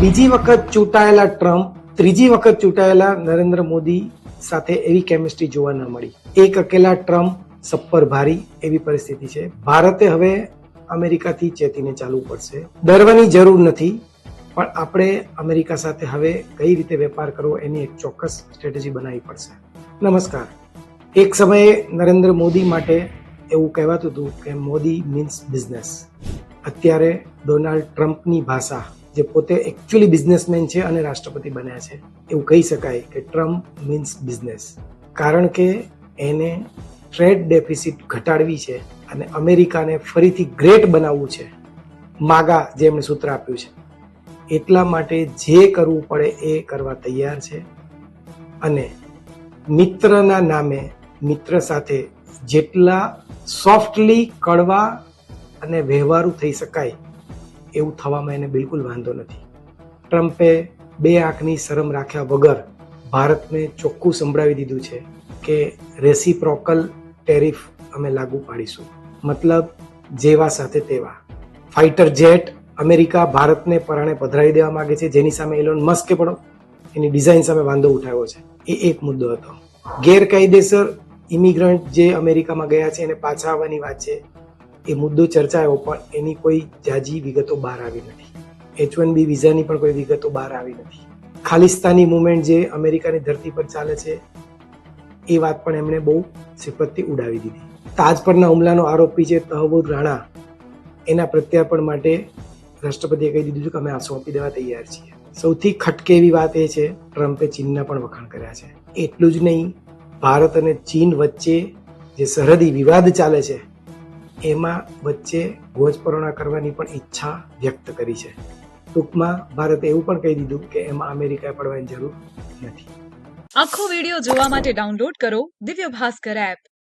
બીજી વખત ચૂંટાયેલા ટ્રમ્પ, ત્રીજી વખત ચૂંટાયેલા નરેન્દ્ર મોદી સાથે એવી કેમિસ્ટ્રી જોવા ન મળી. એક અકેલા ટ્રમ્પ, સપ્પર ભારી એવી પરિસ્થિતિ છે. ભારતે હવે અમેરિકાથી ચેતીને ચાલવું પડશે. ડરવાની જરૂર નથી, પણ આપણે અમેરિકા સાથે હવે કઈ રીતે વેપાર કરવો એની એક ચોક્કસ સ્ટ્રેટેજી બનાવવી પડશે. નમસ્કાર. એક સમયે નરેન્દ્ર મોદી માટે એવું કહેવાતું હતું કે મોદી મીન્સ બિઝનેસ અત્યારે ડોનાલ્ડ ટ્રમ્પની ભાષા જે પોતે એકચ્યુઅલી બિઝનેસમેન છે અને રાષ્ટ્રપતિ બન્યા છે. એવું કહી શકાય કે ટ્રમ્પ મીન્સ બિઝનેસ કારણ કે એને ટ્રેડ ડેફિસિટ ઘટાડવી છે અને અમેરિકાને ફરીથી ગ્રેટ બનાવવું છે. માગા જે એમણે સૂત્ર આપ્યું છે. એટલા માટે જે કરવું પડે એ કરવા તૈયાર છે. અને મિત્રના નામે મિત્ર સાથે જેટલા સોફ્ટલી કડવા અને વ્યવહારુ થઈ શકાય એવું થવામાં એને બિલકુલ વાંધો નથી. ટ્રમ્પે બે આંખની શરમ રાખ્યા વગર ભારતને ચોખ્ખું સંભળાવી દીધું છે કે રેસીપ્રોકલ ટેરિફ અમે લાગુ પાડીશું. મતલબ, જેવા સાથે તેવા. ફાઇટર જેટ અમેરિકા ભારતને પરાણે પધરાવી દેવા માંગે છે, જેની સામે એલોન મસ્કે પણ એની ડિઝાઇન સામે વાંધો ઉઠાવ્યો છે. એ એક મુદ્દો હતો. ગેરકાયદેસર ઇમિગ્રન્ટ જે અમેરિકામાં ગયા છે, એને પાછા આવવાની વાત છે. એ મુદ્દો ચર્ચાયો, પણ એની કોઈ જાજી વિગતો બહાર આવી નથી. એચ વન બી વિઝાની પણ કોઈ વિગતો બહાર આવી નથી. ખાલિસ્તાની મુવમેન્ટ જે અમેરિકાની ધરતી પર ચાલે છે, એ વાત પણ એમણે બહુ સિફતથી ઉડાવી દીધી. તાજ પરના હુમલાનો આરોપી છે તહબુર રાણા. એના પ્રત્યાર્પણ માટે રાષ્ટ્રપતિએ કહી દીધું છે કે અમે આ સોંપી દેવા તૈયાર છીએ. સૌથી ખટકે એવી વાત એ છે, ટ્રમ્પે ચીનના પણ વખાણ કર્યા છે. એટલું જ નહીં, ભારત અને ચીન વચ્ચે જે સરહદી વિવાદ ચાલે છે એમાં વચ્ચે ભોજપરણા કરવાની પણ ઈચ્છા વ્યક્ત કરી છે. ટૂંકમાં ભારતે એવું પણ કહી દીધું કે એમાં અમેરિકાએ પડવાની જરૂર નથી. આખો વિડિયો જોવા માટે ડાઉનલોડ કરો દિવ્ય ભાસ્કર એપ.